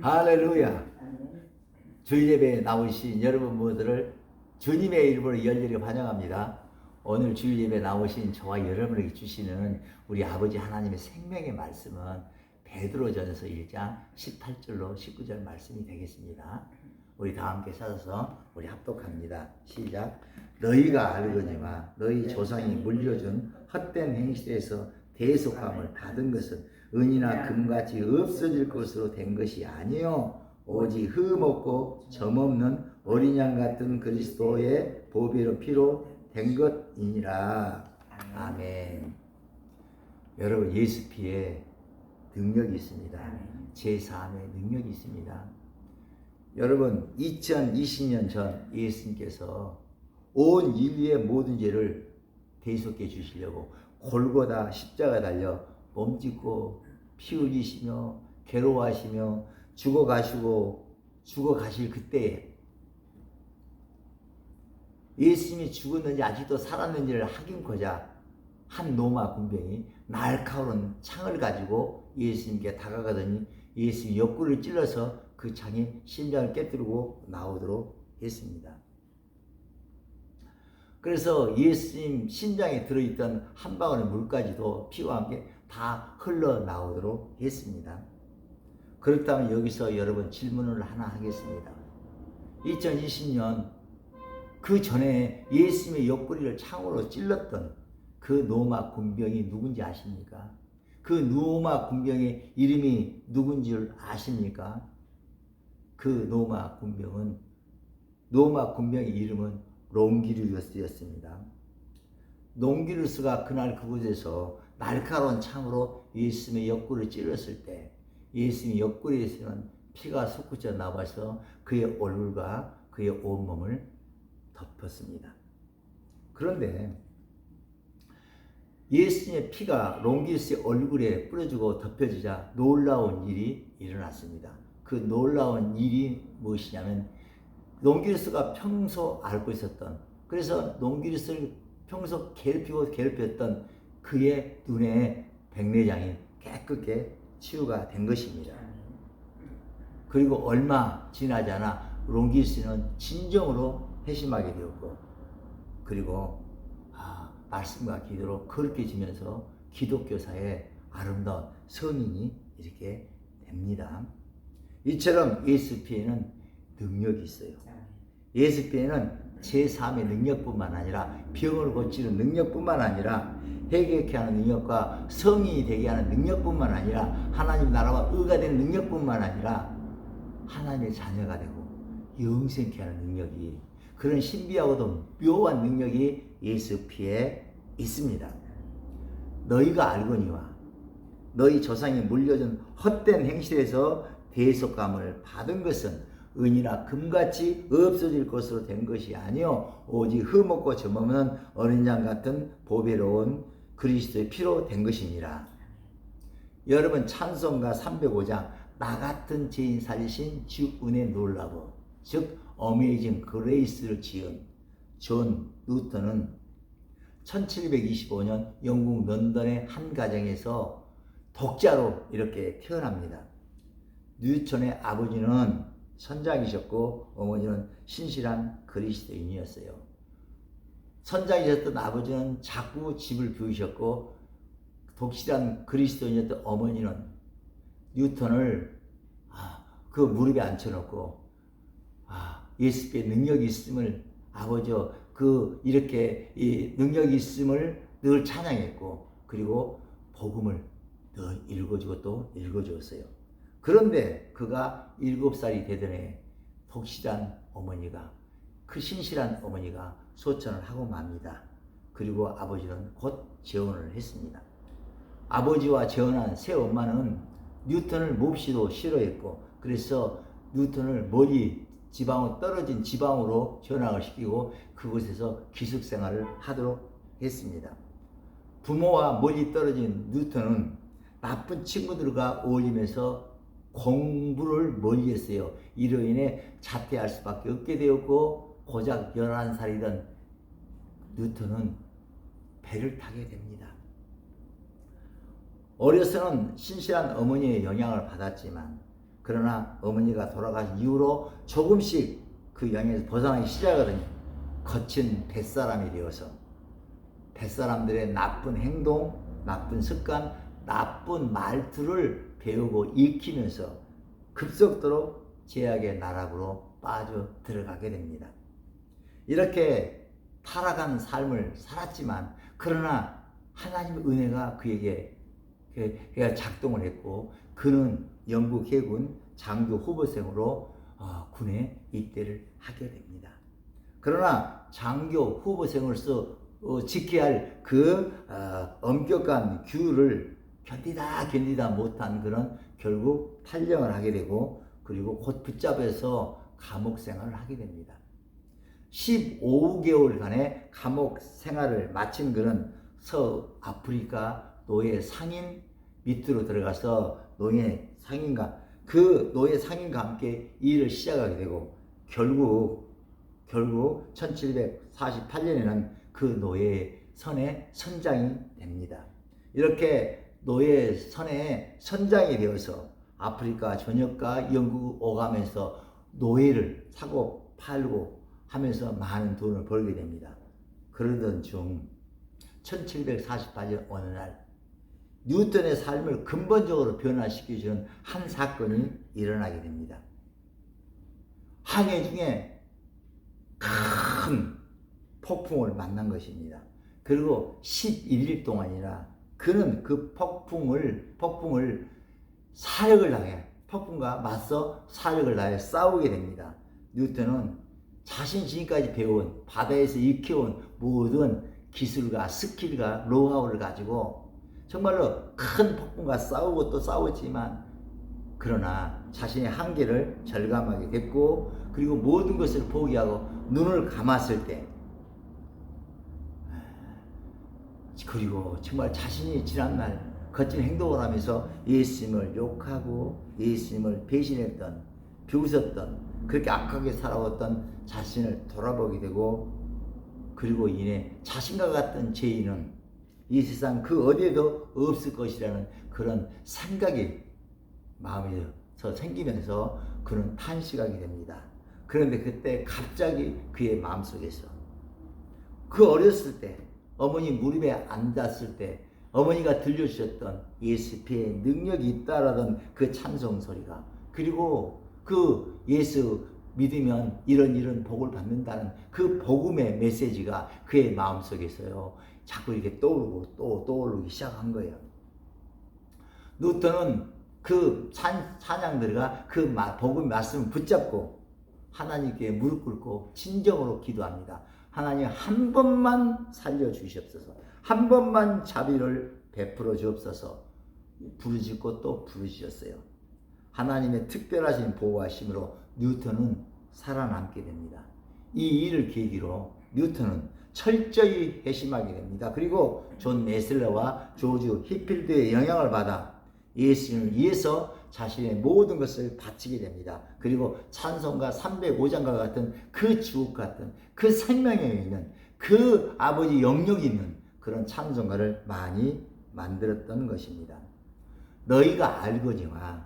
할렐루야. 주일 예배에 나오신 여러분 모두를 주님의 이름으로 열렬히 환영합니다. 오늘 주일 예배에 나오신 저와 여러분에게 주시는 우리 아버지 하나님의 생명의 말씀은 베드로전서 1장 18절로 19절 말씀이 되겠습니다. 우리 다 함께 찾아서 우리 합독합니다. 시작. 너희가 알거니와 너희 조상이 물려준 헛된 행실에서 대속함을 받은 것은 은이나 금같이 없어질 것으로 된 것이 아니요 오직 흠없고 점없는 어린 양 같은 그리스도의 보배로 피로 된 것이니라. 아멘. 여러분 예수 피에 능력이 있습니다. 제3의 능력이 있습니다. 여러분 2020년 전 예수님께서 온 인류의 모든 죄를 대속해 주시려고 골고다 십자가 달려 몸짓고 피 흘리시며 괴로워하시며 죽어가시고 죽어가실 그때에 예수님이 죽었는지 아직도 살았는지를 확인코자 한 로마 군병이 날카로운 창을 가지고 예수님께 다가가더니 예수님 옆구리를 찔러서 그 창이 심장을 깨뜨리고 나오도록 했습니다. 그래서 예수님 심장에 들어있던 한 방울의 물까지도 피와 함께 다 흘러나오도록 했습니다. 그렇다면 여기서 여러분 질문을 하나 하겠습니다. 2020년 그 전에 예수님의 옆구리를 창으로 찔렀던 그 노마 군병이 누군지 아십니까? 그 노마 군병의 이름이 누군지 아십니까? 그 노마 군병은 노마 군병의 이름은 롱기르스였습니다. 롱기르스가 그날 그곳에서 날카로운 창으로 예수님의 옆구리를 찔렀을 때 예수님의 옆구리에서는 피가 솟구쳐 나와서 그의 얼굴과 그의 온몸을 덮었습니다. 그런데 예수님의 피가 롱기스의 얼굴에 뿌려지고 덮여지자 놀라운 일이 일어났습니다. 그 놀라운 일이 무엇이냐면 롱기스가 평소 알고 있었던 그래서 롱기스를 평소 괴롭히고 괴롭혔던 그의 눈에 백내장이 깨끗게 치유가 된 것입니다. 그리고 얼마 지나지 않아 롱기스는 진정으로 회심하게 되었고 그리고 아, 말씀과 기도로 그렇게 지면서 기독교사의 아름다운 성인이 이렇게 됩니다. 이처럼 예수 피에는 능력이 있어요. 예수 피에는 제3의 능력뿐만 아니라 병을 고치는 능력뿐만 아니라 해결케 하는 능력과 성인이 되게 하는 능력뿐만 아니라 하나님 나라와 의가 되는 능력뿐만 아니라 하나님의 자녀가 되고 영생케 하는 능력이 그런 신비하고도 묘한 능력이 예수 피에 있습니다. 너희가 알거니와 너희 조상이 물려준 헛된 행실에서 대속감을 받은 것은 은이나 금같이 없어질 것으로 된 것이 아니요 오직 흠없고 점없는 어린 양 같은 보배로운 그리스도의 피로 된 것이니라. 여러분 찬송가 305장 나 같은 죄인 살리신 주 은혜 놀라고 즉 어메이징 그레이스를 지은 존 루터는 1725년 영국 런던의 한 가정에서 독자로 이렇게 태어납니다. 뉴턴의 아버지는 선장이셨고 어머니는 신실한 그리스도인이었어요. 선장이셨던 아버지는 자꾸 집을 비우셨고 독실한 그리스도인이었던 어머니는 뉴턴을 아, 그 무릎에 앉혀놓고 아, 예수께 능력이 있음을 아버지와 그 이렇게 이 능력이 있음을 늘 찬양했고 그리고 복음을 늘 읽어주고 또 읽어주었어요. 그런데 그가 일곱 살이 해 독실한 어머니가 그 신실한 어머니가 소천을 하고 맙니다. 그리고 아버지는 곧 재혼을 했습니다. 아버지와 재혼한 새 엄마는 뉴턴을 몹시도 싫어했고 그래서 뉴턴을 멀리 지방으로 떨어진 지방으로 전학을 시키고 그곳에서 기숙생활을 하도록 했습니다. 부모와 멀리 떨어진 뉴턴은 나쁜 친구들과 어울리면서 공부를 멀리 했어요. 이로 인해 자퇴할 수밖에 없게 되었고 고작 11살이던 뉴턴은 배를 타게 됩니다. 어려서는 신실한 어머니의 영향을 받았지만 그러나 어머니가 돌아가신 이후로 조금씩 그 영에서 벗어나기 시작하거든요. 거친 뱃사람이 되어서 뱃사람들의 나쁜 행동, 나쁜 습관, 나쁜 말투를 배우고 익히면서 급속도로 제약의 나락으로 빠져 들어가게 됩니다. 이렇게 타락한 삶을 살았지만 그러나 하나님의 은혜가 그에게 그가 작동을 했고 그는 영국 해군 장교 후보생으로 어, 군에 입대를 하게 됩니다. 그러나 장교 후보생으로서 어, 지켜야 할그 어, 엄격한 규율을 견디다 견디다 못한 그런 결국 탈영을 하게 되고 그리고 곧 붙잡혀서 감옥 생활을 하게 됩니다. 15개월간의 감옥 생활을 마친 그는 서아프리카 노예 상인 밑으로 들어가서 노예 상인과 그 노예 상인과 함께 일을 시작하게 되고 결국 결국 1748년에는 그 노예 선의 선장이 됩니다. 이렇게 노예 선의 선장이 되어서 아프리카 전역과 영국 오가면서 노예를 사고 팔고 하면서 많은 돈을 벌게 됩니다. 그러던 중 1748년 어느 날 뉴턴의 삶을 근본적으로 변화시켜주는 한 사건이 일어나게 됩니다. 항해 중에 큰 폭풍을 만난 것입니다. 그리고 11일 동안이나 그는 그 폭풍을 폭풍을 사력을 다해 폭풍과 맞서 사력을 다해 싸우게 됩니다. 뉴턴은 자신 지금까지 배운 바다에서 익혀온 모든 기술과 스킬과 노하우를 가지고 정말로 큰 폭풍과 싸우고 또 싸웠지만 그러나 자신의 한계를 절감하게 됐고 그리고 모든 것을 포기하고 눈을 감았을 때 그리고 정말 자신이 지난날 거친 행동을 하면서 예수님을 욕하고 예수님을 배신했던 비웃었던 그렇게 악하게 살아왔던 자신을 돌아보게 되고 그리고 이내 자신과 같은 죄인은 이 세상 그 어디에도 없을 것이라는 그런 생각이 마음에서 생기면서 그는 탄식하게 됩니다. 그런데 그때 갑자기 그의 마음속에서 그 어렸을 때 어머니 무릎에 앉았을 때 어머니가 들려주셨던 예수피의 능력이 있다라던 그 찬송 소리가 그리고 그 예수 믿으면 이런 이런 복을 받는다는 그 복음의 메시지가 그의 마음속에서요 자꾸 이렇게 떠오르고 또 떠오르기 시작한 거예요. 누턴은 그 찬, 찬양들과 그 복음 말씀을 붙잡고 하나님께 무릎 꿇고 진정으로 기도합니다. 하나님 한 번만 살려 주시옵소서. 한 번만 자비를 베풀어 주옵소서. 부르짖고 또 부르짖었어요. 하나님의 특별하신 보호하심으로 뉴턴은 살아남게 됩니다. 이 일을 계기로 뉴턴은 철저히 회심하게 됩니다. 그리고 존 메슬러와 조주 히필드의 영향을 받아 예수님을 위해서 자신의 모든 것을 바치게 됩니다. 그리고 찬송가 305장과 같은 그 주옥 같은 그 생명에 있는 그 아버지 영역이 있는 그런 찬송가를 많이 만들었던 것입니다. 너희가 알거니와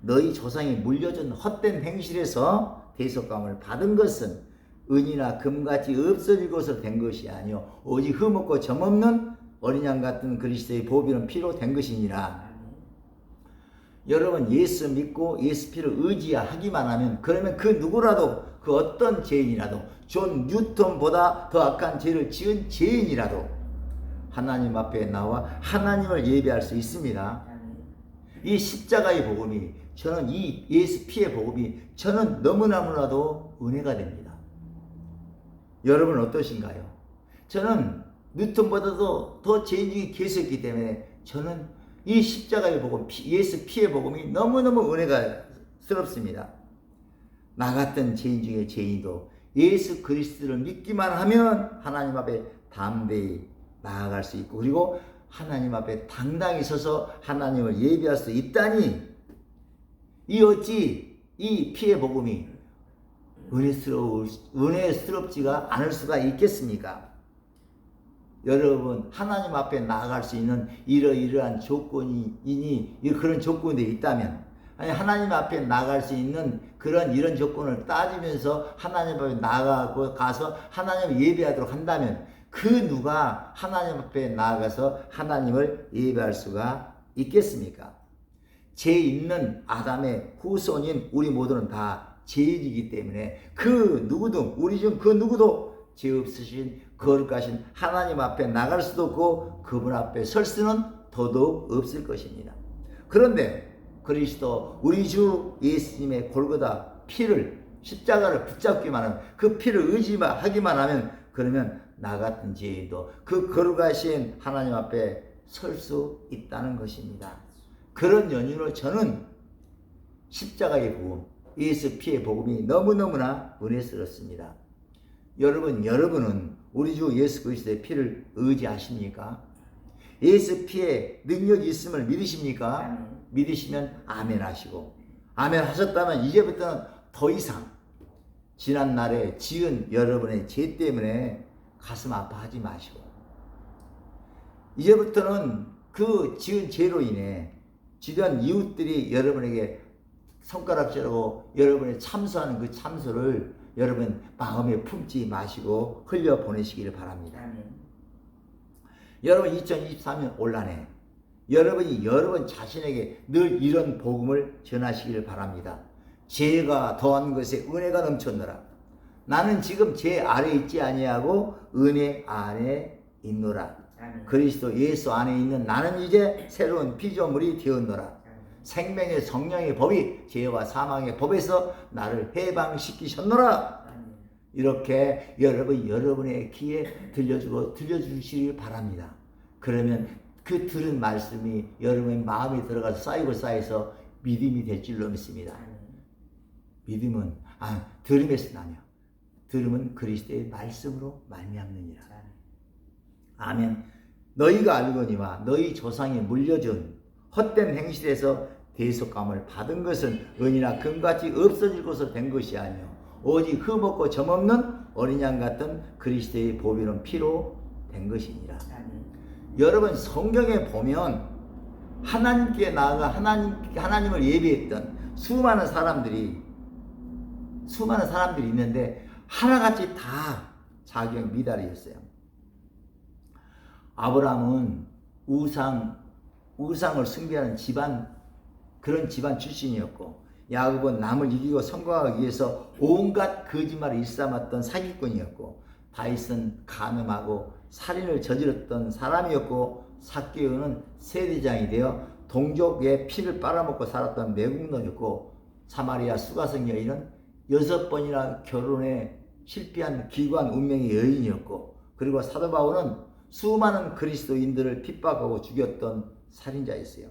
너희 조상이 물려준 헛된 행실에서 대속감을 받은 것은 은이나 금같이 것으로 된 것이 아니요 오직 흠없고 점없는 어린 양 같은 그리스도의 보비는 피로 된 것이니라. 여러분 예수 믿고 예수 피를 의지하기만 하면 그러면 그 누구라도 그 어떤 죄인이라도 존 뉴턴보다 더 악한 죄를 지은 죄인이라도 하나님 앞에 나와 하나님을 예배할 수 있습니다. 이 십자가의 복음이 저는 이 예수 피의 복음이 저는 너무나무나도 은혜가 됩니다. 여러분 어떠신가요? 저는 뉴턴보다도 더 죄인 중에 계셨기 때문에 저는 이 십자가의 복음, 예수 피의 복음이 너무너무 은혜가 스럽습니다. 나 같은 죄인 중에 죄인도 예수 그리스도를 믿기만 하면 하나님 앞에 담대히 나아갈 수 있고 그리고 하나님 앞에 당당히 서서 하나님을 예배할 수 있다니 이 어찌 이 피의 복음이 은혜스러울, 은혜스럽지가 않을 수가 있겠습니까? 여러분 하나님 앞에 나아갈 수 있는 이러이러한 조건이 이니 그런 조건이 있다면 아니 하나님 앞에 나갈 수 있는 그런 이런 조건을 따지면서 하나님 앞에 나가고 가서 하나님을 예배하도록 한다면 그 누가 하나님 앞에 나아가서 하나님을 예배할 수가 있겠습니까? 죄 있는 아담의 후손인 우리 모두는 다 죄인이기 때문에 그 누구도 우리 중 그 누구도 죄 없으신 거룩하신 하나님 앞에 나갈 수도 없고 그분 앞에 설 수는 더더욱 없을 것입니다. 그런데 그리스도 우리 주 예수님의 골고다 피를 십자가를 붙잡기만 하면 그 피를 의지하기만 하면 그러면 나 같은 죄인도 그 거룩하신 하나님 앞에 설 수 있다는 것입니다. 그런 연유로 저는 십자가의 복음, 예수 피의 복음이 너무너무나 은혜스럽습니다. 여러분, 여러분은 우리 주 예수 그리스도의 피를 의지하십니까? 예수 피의 능력이 있음을 믿으십니까? 믿으시면 아멘 하시고 아멘 하셨다면 이제부터는 더 이상 지난 날에 지은 여러분의 죄 때문에 가슴 아파하지 마시고 이제부터는 그 지은 죄로 인해 주변 이웃들이 여러분에게 손가락질하고 여러분이 참소하는 그 참소를 여러분 마음에 품지 마시고 흘려 보내시기를 바랍니다. 아멘. 여러분 2023년 올한해 여러분이 여러분 자신에게 늘 이런 복음을 전하시기를 바랍니다. 죄가 더한 것에 은혜가 넘쳤노라. 나는 지금 죄 아래 있지 아니하고 은혜 안에 있노라. 아멘. 그리스도 예수 안에 있는 나는 이제 새로운 피조물이 되었노라. 생명의 성령의 법이 죄와 사망의 법에서 나를 해방시키셨노라. 이렇게 여러분 여러분의 귀에 들려주고 들려주시길 바랍니다. 그러면 그 들은 말씀이 여러분의 마음에 들어가서 쌓이고 쌓여서 믿음이 될 줄로 믿습니다. 믿음은 아 들음에서 나며 들음은 그리스도의 말씀으로 말미암느니라. 아멘. 너희가 알거니와 너희 조상이 물려준 헛된 행실에서 대속감을 받은 것은 은이나 금같이 없어질 것으로 된 것이 아니요 오직 흠없고 점없는 어린 양 같은 그리스도의 보비는 피로 된 것이니라. 여러분 성경에 보면 하나님께 나아가 하나님 하나님을 예배했던 수많은 사람들이 수많은 사람들이 있는데 하나같이 다 자격 미달이었어요. 아브라함은 우상 우상을 숭배하는 집안 그런 집안 출신이었고 야곱은 남을 이기고 성공하기 위해서 온갖 거짓말을 일삼았던 사기꾼이었고 다윗은 간음하고 살인을 저질렀던 사람이었고 사케오는 세대장이 되어 동족의 피를 빨아먹고 살았던 매국노였고 사마리아 수가성 여인은 여섯 번이나 결혼에 실패한 기관 운명의 여인이었고 그리고 사도 바울은 수많은 그리스도인들을 핍박하고 죽였던 살인자였어요.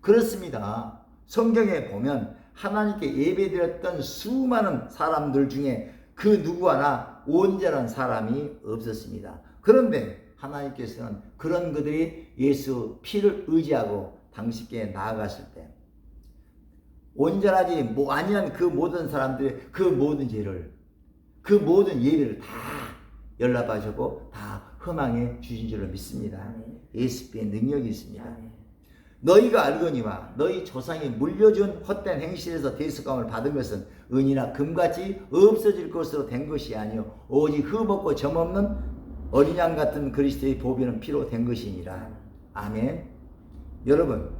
그렇습니다. 성경에 보면 하나님께 예배드렸던 수많은 사람들 중에 그 누구 하나 온전한 사람이 없었습니다. 그런데 하나님께서는 그런 그들이 예수 피를 의지하고 당신께 나아갔을 때 온전하지 뭐 아니한 그 모든 사람들의 그 모든 죄를 그 모든 예배를 다 연락하셨고 다 허망해 주신 줄로 믿습니다. 예수의 능력이 있습니다. 너희가 알거니와 너희 조상이 물려준 헛된 행실에서 대속감을 받은 것은 은이나 금같이 없어질 것으로 된 것이 아니요 오직 흠없고 점없는 어린 양 같은 그리스도의 보배는 피로 된 것이니라. 아멘. 여러분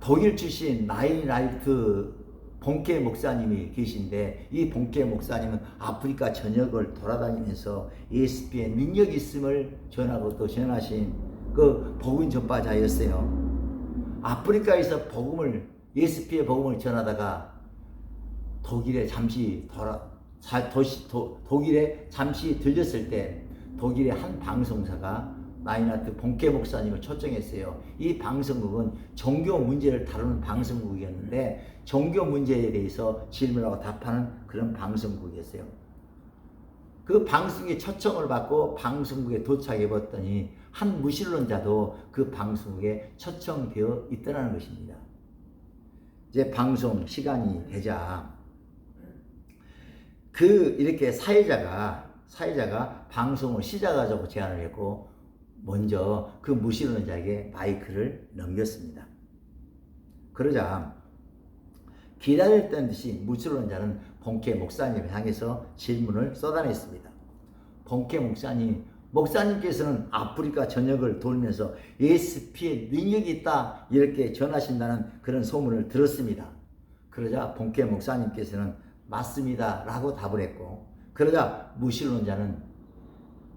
독일 출신 나인 라이트 본케 목사님이 계신데 이 본케 목사님은 아프리카 전역을 돌아다니면서 예수의 능력 있음을 전하고 또 전하신 그 복음 전파자였어요. 아프리카에서 복음을 예수피의 복음을 전하다가 독일에 잠시 돌아 자- 도시, 도, 독일에 잠시 들렸을 때 독일의 한 방송사가 나이나트 본케 목사님을 초청했어요. 이 방송국은 종교 문제를 다루는 방송국이었는데 종교 문제에 대해서 질문하고 답하는 그런 방송국이었어요. 그 방송에 초청을 받고 방송국에 도착해 봤더니 한 무신론자도 그 방송국에 초청되어 있더라는 것입니다. 이제 방송 시간이 되자 그 이렇게 사회자가 사회자가 방송을 시작하자고 제안을 했고 먼저 그 무신론자에게 마이크를 넘겼습니다. 그러자 기다렸던 듯이 무술한 자는 본캐 목사님을 향해서 질문을 쏟아냈습니다. 본캐 목사님, 목사님께서는 아프리카 전역을 돌면서 ESP의 능력이 있다 이렇게 전하신다는 그런 소문을 들었습니다. 그러자 본캐 목사님께서는 맞습니다 라고 답을 했고 그러자 무신론자는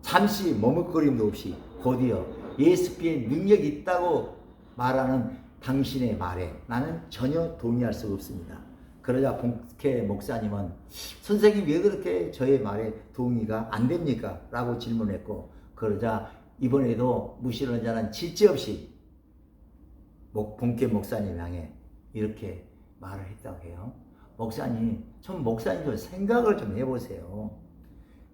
잠시 머뭇거림도 없이 곧이어 ESP의 능력이 있다고 말하는 당신의 말에 나는 전혀 동의할 수가 없습니다. 그러자 본캐 목사님은 선생님 왜 그렇게 저의 말에 동의가 안 됩니까? 라고 질문했고 그러자 이번에도 무신론자는 질지 없이 목- 본캐 목사님 향해 이렇게 말을 했다고 해요. 목사님, 좀 목사님 좀 생각을 좀 해보세요.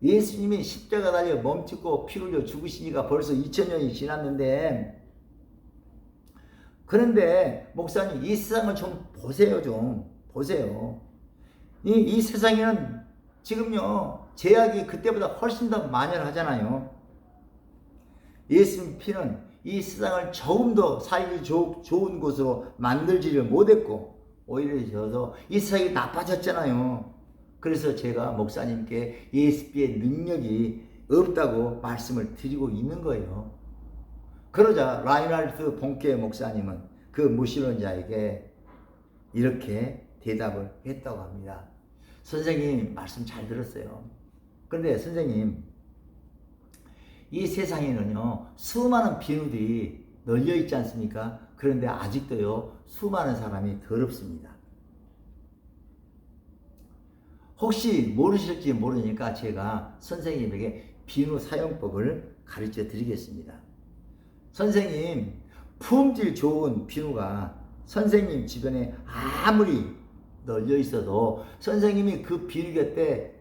예수님이 십자가 달려 멈추고 피 흘려 죽으시니까 벌써 2000년이 지났는데 그런데 목사님 이 세상을 좀 보세요 좀. 보세요. 이, 이 세상에는 지금요 제약이 그때보다 훨씬 더 만연하잖아요. 예수님 피는 이 세상을 조금 더 살기 좋, 좋은 곳으로 만들지를 못했고 오히려 저도 이 세상이 나빠졌잖아요 그래서 제가 목사님께 예수피의 능력이 없다고 말씀을 드리고 있는 거예요. 그러자 라이날드 본케 목사님은 그 무신론자에게 이렇게 대답을 했다고 합니다. 선생님 말씀 잘 들었어요. 그런데 선생님 이 세상에는요 수많은 비누들이 널려 있지 않습니까? 그런데 아직도요 수많은 사람이 더럽습니다. 혹시 모르실지 모르니까 제가 선생님에게 비누 사용법을 가르쳐 드리겠습니다. 선생님, 품질 좋은 비누가 선생님 주변에 아무리 널려 있어도 선생님이 그 비누 곁에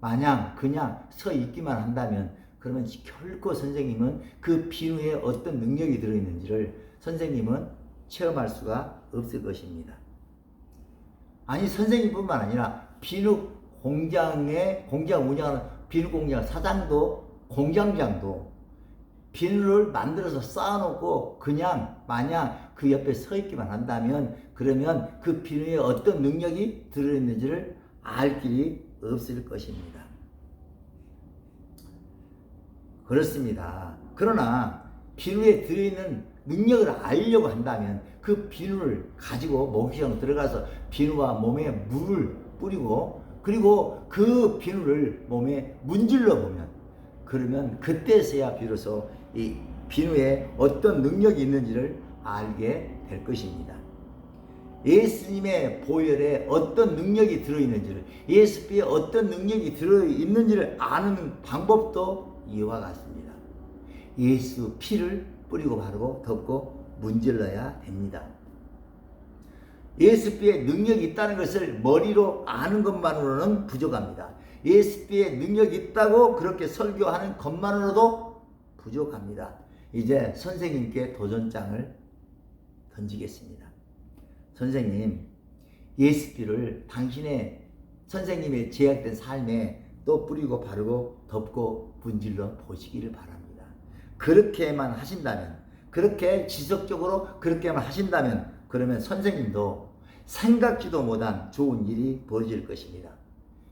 마냥 그냥 서 있기만 한다면 그러면 결코 선생님은 그 비누에 어떤 능력이 들어있는지를 선생님은 체험할 수가 없을 것입니다. 아니 선생님뿐만 아니라 비누 공장에 공장 운영하는 비누 공장 사장도 공장장도 비누를 만들어서 쌓아놓고 그냥 마냥 그 옆에 서 있기만 한다면 그러면 그 비누에 어떤 능력이 들어있는지를 알 길이 없을 것입니다. 그렇습니다. 그러나 비누에 들어있는 능력을 알려고 한다면 그 비누를 가지고 모기장 들어가서 비누와 몸에 물을 뿌리고 그리고 그 비누를 몸에 문질러 보면 그러면 그때서야 비로소 이 비누에 어떤 능력이 있는지를 알게 될 것입니다. 예수님의 보혈에 어떤 능력이 들어있는지를 예수피에 어떤 능력이 들어있는지를 아는 방법도 이와 같습니다. 예수 피를 뿌리고 바르고 덮고 문질러야 됩니다. 예수피에 능력이 있다는 것을 머리로 아는 것만으로는 부족합니다. 예수피에 능력이 있다고 그렇게 설교하는 것만으로도 부족합니다. 이제 선생님께 도전장을 던지겠습니다. 선생님, 예수피를 당신의 선생님의 제약된 삶에 또 뿌리고 바르고 덮고 분질러 보시기를 바랍니다. 그렇게만 하신다면, 그렇게 지속적으로 그렇게만 하신다면, 그러면 선생님도 생각지도 못한 좋은 일이 벌어질 것입니다.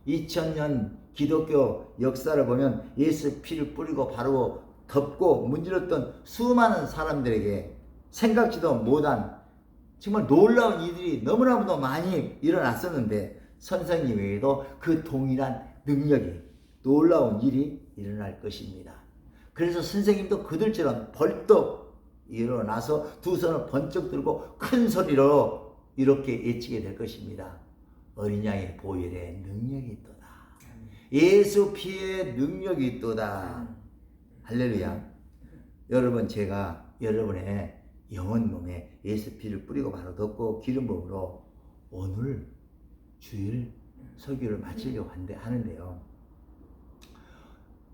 2000년 기독교 역사를 보면 예수 피를 뿌리고 바르고 덮고 문질렀던 수많은 사람들에게 생각지도 못한 정말 놀라운 일들이 너무나도 많이 일어났었는데 선생님 외에도 그 동일한 능력이 놀라운 일이 일어날 것입니다. 그래서 선생님도 그들처럼 벌떡 일어나서 두 손을 번쩍 들고 큰 소리로 이렇게 외치게 될 것입니다. 어린 양의 보혈에 능력이 있도다. 예수 피의 능력이 있도다. 할렐루야. 여러분 제가 여러분의 영혼 몸에 예수 피를 뿌리고 바로 덮고 기름 부음으로 오늘 주일 설교를 마치려고 한데- 하는데요.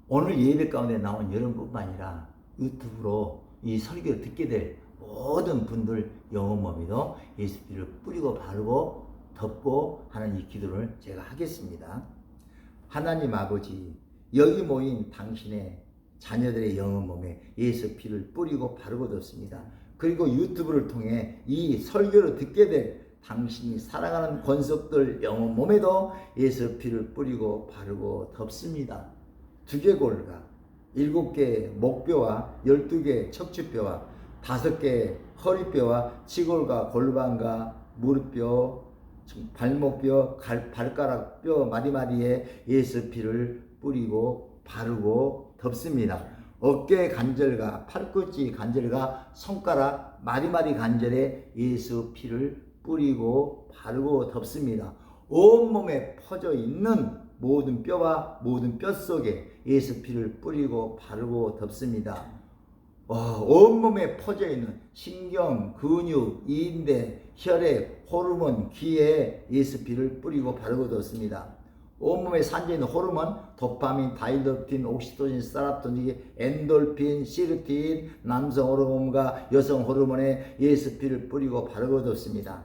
오늘 예배 가운데 나온 여러분뿐만 아니라 유튜브로 이 설교를 듣게 될 모든 분들 영혼 몸이도 예수 피를 뿌리고 바르고 덮고 하는 이 기도를 제가 하겠습니다. 하나님 아버지 여기 모인 당신의 자녀들의 영혼 몸에 예수 피를 뿌리고 바르고 뒀습니다. 그리고 유튜브를 통해 이 설교를 듣게 될 당신이 사랑하는 권속들 영혼 몸에도 예수 피를 뿌리고 바르고 덮습니다. 두개골과 일곱 개 목뼈와 열두 개 척추뼈와 다섯 개 허리뼈와 치골과 골반과 무릎뼈 발목뼈, 갈- 발가락 뼈 마디마디에 예수 피를 뿌리고 바르고 덮습니다. 어깨 관절과 팔꿈치 관절과 손가락 마디마디 관절에 예수 피를 뿌리고 바르고 덮습니다. 온몸에 퍼져 있는 모든 뼈와 모든 뼈 속에 예수 피를 뿌리고 바르고 덮습니다. 와, 온몸에 퍼져 있는 신경, 근육, 인대, 혈액, 호르몬, 기에 예스피를 뿌리고 바르고 뒀습니다. 온몸에 산재 있는 호르몬, 도파민, 다이도핀, 옥시토신, 사라토닌, 엔돌핀, 시르틴, 남성 호르몬과 여성 호르몬에 예스피를 뿌리고 바르고 뒀습니다.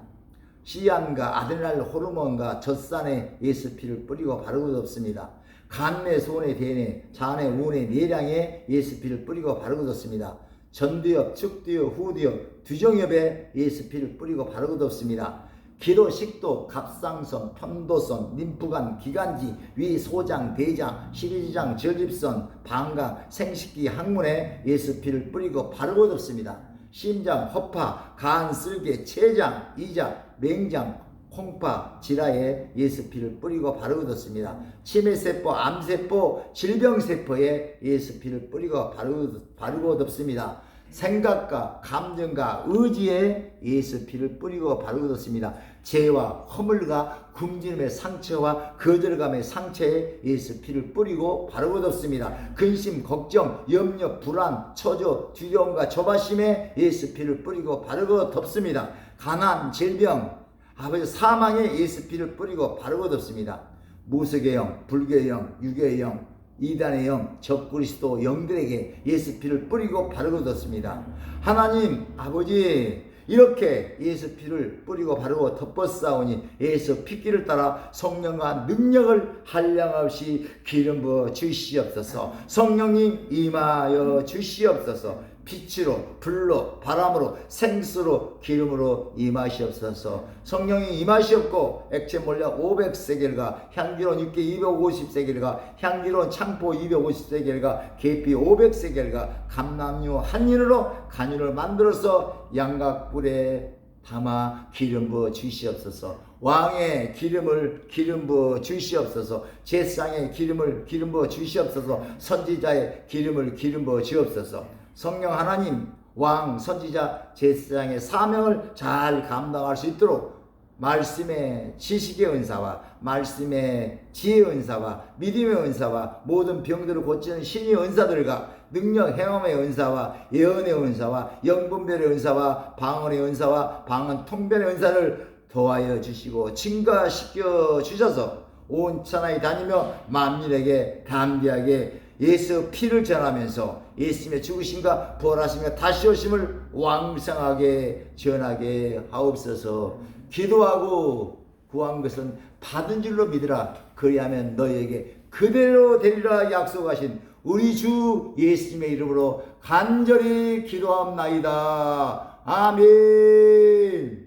시안과 아드레날 호르몬과 젖산에 예스피를 뿌리고 바르고 덮습니다. 간내, 소내, 대내, 잔내, 우내, 내량에 예스피를 뿌리고 바르고 덮습니다. 전두엽, 측두엽, 후두엽, 두정엽에 예스피를 뿌리고 바르고 덮습니다. 기도, 식도, 갑상선, 편도선, 림프관, 기관지, 위, 소장, 대장, 시리지장, 저집선, 방광, 생식기, 항문에 예스피를 뿌리고 바르고 덮습니다. 심장, 허파, 간, 쓸개, 췌장, 이장, 맹장, 콩파, 지라에 예스피를 뿌리고 바르고 뒀습니다. 치매세포, 암세포, 질병세포에 예스피를 뿌리고 바르고, 뒀습니다. 생각과 감정과 의지에 예스피를 뿌리고 바르고 뒀습니다. 죄와 허물과 굶주림의 상처와 거절감의 상처에 예스피를 뿌리고 바르고 뒀습니다. 근심, 걱정, 염려, 불안, 처조, 두려움과 조바심에 예스피를 뿌리고 바르고 덮습니다. 가난, 질병, 아버지 사망에 예수피를 뿌리고 바르고 덮습니다. 무속의 영, 불교의 영, 유교의 영, 이단의 영, 적그리스도 영들에게 예수피를 뿌리고 바르고 뒀습니다. 하나님 아버지 이렇게 예수 피를 뿌리고 바르고 덮어싸우니 예수 피기를 따라 성령과 능력을 한량없이 기름 부어 주시옵소서 성령님 임하여 주시옵소서 빛으로 불로 바람으로 생수로 기름으로 임하시옵소서. 성령이 임하시옵고 액체 몰약 500세겔과 향기로운 육개 250세겔과 향기로운 창포 250세겔과 계피 500세겔과 감남류 한 인으로 간유를 만들어서 양각불에 담아 기름 부어 주시옵소서. 왕의 기름을 기름 부어 주시옵소서. 제상의 기름을 기름 부어 주시옵소서. 선지자의 기름을 기름 부어 주옵소서 성령 하나님 왕 선지자 제사장의 사명을 잘 감당할 수 있도록 말씀의 지식의 은사와 말씀의 지혜의 은사와 믿음의 은사와 모든 병들을 고치는 신의 은사들과 능력 행함의 은사와 예언의 은사와 영분별의 은사와 방언의 은사와 방언 통변의 은사를 도하여 주시고 증가시켜 주셔서 온 천하에 다니며 만민에게 담대하게 예수 피를 전하면서 예수님의 죽으심과 부활하심과 다시 오심을 왕성하게 전하게 하옵소서. 기도하고 구한 것은 받은 줄로 믿으라. 그리하면 너희에게 그대로 되리라 약속하신 우리 주 예수님의 이름으로 간절히 기도합나이다. 아멘